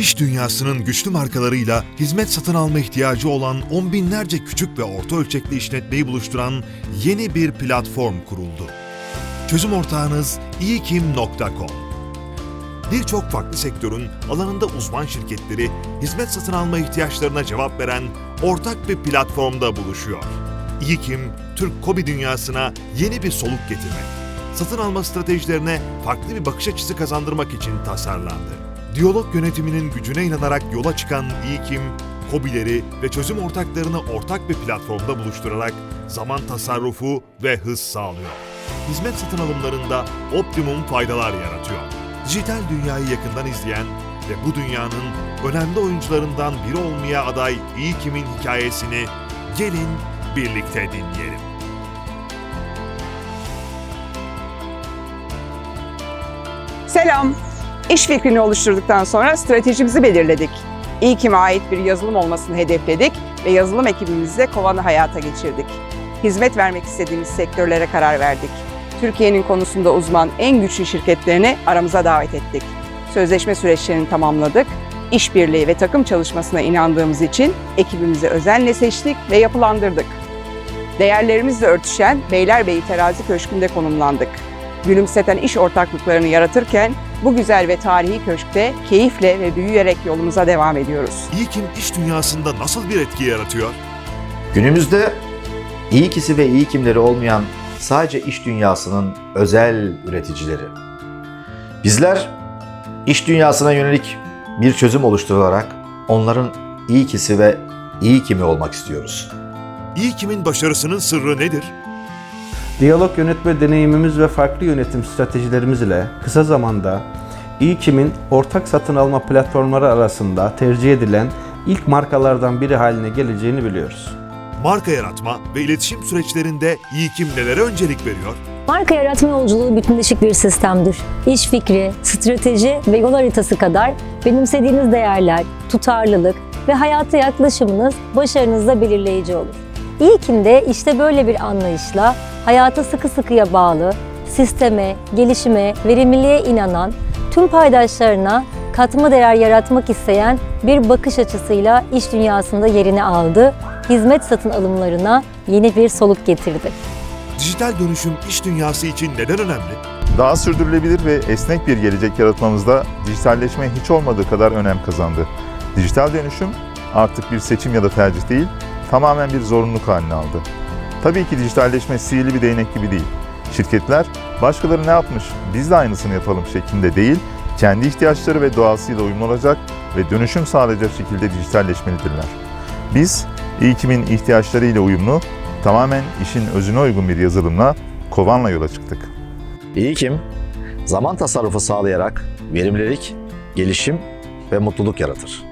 İş dünyasının güçlü markalarıyla hizmet satın alma ihtiyacı olan on binlerce küçük ve orta ölçekli işletmeyi buluşturan yeni bir platform kuruldu. Çözüm ortağınız iyikim.com Birçok farklı sektörün alanında uzman şirketleri hizmet satın alma ihtiyaçlarına cevap veren ortak bir platformda buluşuyor. İyikim, Türk kobi dünyasına yeni bir soluk getirmek, satın alma stratejilerine farklı bir bakış açısı kazandırmak için tasarlandı. Diyalog yönetiminin gücüne inanarak yola çıkan İyikim, kobileri ve çözüm ortaklarını ortak bir platformda buluşturarak zaman tasarrufu ve hız sağlıyor. Hizmet satın alımlarında optimum faydalar yaratıyor. Dijital dünyayı yakından izleyen ve bu dünyanın önemli oyuncularından biri olmaya aday İyikim'in hikayesini gelin birlikte dinleyelim. Selam. İş fikrini oluşturduktan sonra stratejimizi belirledik. İlkime ait bir yazılım olmasını hedefledik ve yazılım ekibimizle kovanı hayata geçirdik. Hizmet vermek istediğimiz sektörlere karar verdik. Türkiye'nin konusunda uzman en güçlü şirketlerini aramıza davet ettik. Sözleşme süreçlerini tamamladık. İşbirliği ve takım çalışmasına inandığımız için ekibimizi özenle seçtik ve yapılandırdık. Değerlerimizle örtüşen Beylerbeyi Terazi Köşkü'nde konumlandık. Gülümseten iş ortaklıklarını yaratırken bu güzel ve tarihi köşkte keyifle ve büyüyerek yolumuza devam ediyoruz. İyikim iş dünyasında nasıl bir etki yaratıyor? Günümüzde iyi ikisi ve iyi kimleri olmayan sadece iş dünyasının özel üreticileri. Bizler iş dünyasına yönelik bir çözüm oluşturularak onların iyi ikisi ve iyi kimi olmak istiyoruz. İyikim'in başarısının sırrı nedir? Diyalog yönetme deneyimimiz ve farklı yönetim stratejilerimiz ile kısa zamanda İKİM'in ortak satın alma platformları arasında tercih edilen ilk markalardan biri haline geleceğini biliyoruz. Marka yaratma ve iletişim süreçlerinde İyikim nelere öncelik veriyor? Marka yaratma yolculuğu bütünleşik bir sistemdir. İş fikri, strateji ve yol haritası kadar benimsediğiniz değerler, tutarlılık ve hayata yaklaşımınız başarınızda belirleyici olur. İlkinde işte böyle bir anlayışla hayata sıkı sıkıya bağlı, sisteme, gelişime, verimliliğe inanan, tüm paydaşlarına katma değer yaratmak isteyen bir bakış açısıyla iş dünyasında yerini aldı, hizmet satın alımlarına yeni bir soluk getirdi. Dijital dönüşüm iş dünyası için neden önemli? Daha sürdürülebilir ve esnek bir gelecek yaratmamızda dijitalleşme hiç olmadığı kadar önem kazandı. Dijital dönüşüm artık bir seçim ya da tercih değil, tamamen bir zorunluluk haline aldı. Tabii ki dijitalleşme sihirli bir değnek gibi değil. Şirketler başkaları ne yapmış, biz de aynısını yapalım şeklinde değil, kendi ihtiyaçları ve doğasıyla uyumlu olacak ve dönüşüm sağlayacak şekilde dijitalleşmelidirler. Biz, İKİM'in ihtiyaçlarıyla uyumlu, tamamen işin özüne uygun bir yazılımla kovanla yola çıktık. İyi kim? Zaman tasarrufu sağlayarak verimlilik, gelişim ve mutluluk yaratır.